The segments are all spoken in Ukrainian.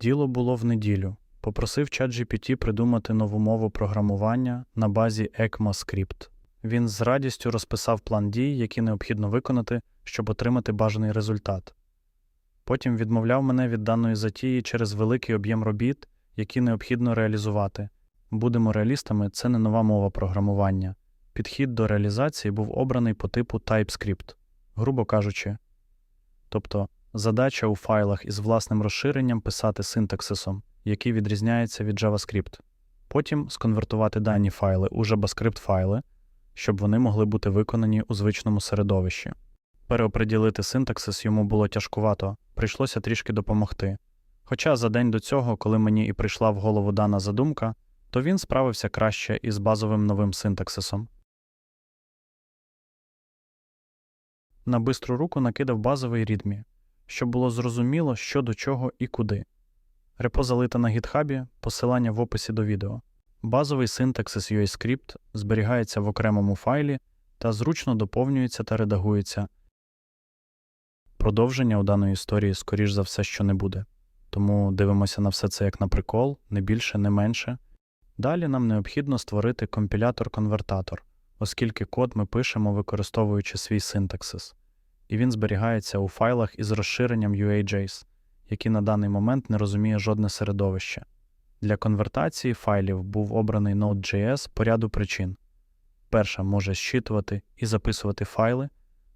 Діло було в неділю. Попросив ChatGPT придумати нову мову програмування на базі ECMAScript. Він з радістю розписав план дій, які необхідно виконати, щоб отримати бажаний результат. Потім відмовляв мене від даної затії через великий об'єм робіт, які необхідно реалізувати. Будемо реалістами, це не нова мова програмування. Підхід до реалізації був обраний по типу TypeScript, грубо кажучи. Тобто задача у файлах із власним розширенням писати синтаксисом, який відрізняється від JavaScript. Потім сконвертувати дані файли у JavaScript файли, щоб вони могли бути виконані у звичному середовищі. Переоприділити синтаксис йому було тяжкувато, прийшлося трішки допомогти. Хоча за день до цього, коли мені і прийшла в голову дана задумка, то він справився краще із базовим новим синтаксисом. На бистру руку накидав базовий рідмі, щоб було зрозуміло, що до чого і куди. Репо залита на гітхабі, посилання в описі до відео. Базовий синтаксис UAScript зберігається в окремому файлі та зручно доповнюється та редагується. Продовження у даної історії, скоріш за все, що не буде. Тому дивимося на все це як на прикол, не більше, не менше. Далі нам необхідно створити компілятор-конвертатор, оскільки код ми пишемо, використовуючи свій синтаксис, і він зберігається у файлах із розширенням UAJS, які на даний момент не розуміє жодне середовище. Для конвертації файлів був обраний Node.js по ряду причин. Перша може зчитувати і записувати файли,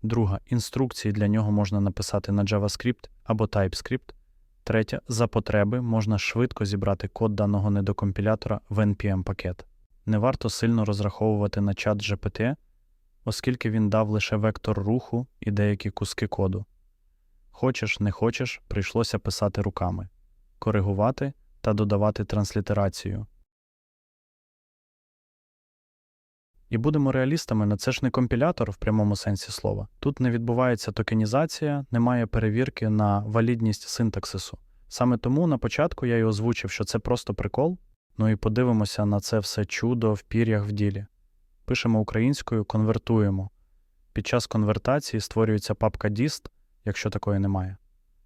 друга інструкції для нього можна написати на JavaScript або TypeScript, третя за потреби можна швидко зібрати код даного недокомпілятора в npm пакет. Не варто сильно розраховувати на чат GPT, оскільки він дав лише вектор руху і деякі куски коду. Хочеш, не хочеш, прийшлося писати руками, коригувати та додавати транслітерацію. І будемо реалістами, на це ж не компілятор в прямому сенсі слова. Тут не відбувається токенізація, немає перевірки на валідність синтаксису. Саме тому на початку я й озвучив, що це просто прикол. Ну і подивимося на це все чудо в пір'ях в ділі. Пишемо українською, конвертуємо. Під час конвертації створюється папка dist, якщо такої немає.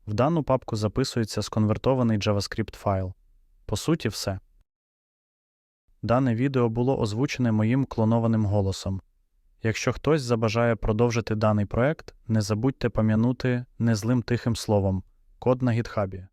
В дану папку записується сконвертований JavaScript файл. По суті, все. Дане відео було озвучене моїм клонованим голосом. Якщо хтось забажає продовжити даний проект, не забудьте пам'янути незлим тихим словом код на гітхабі.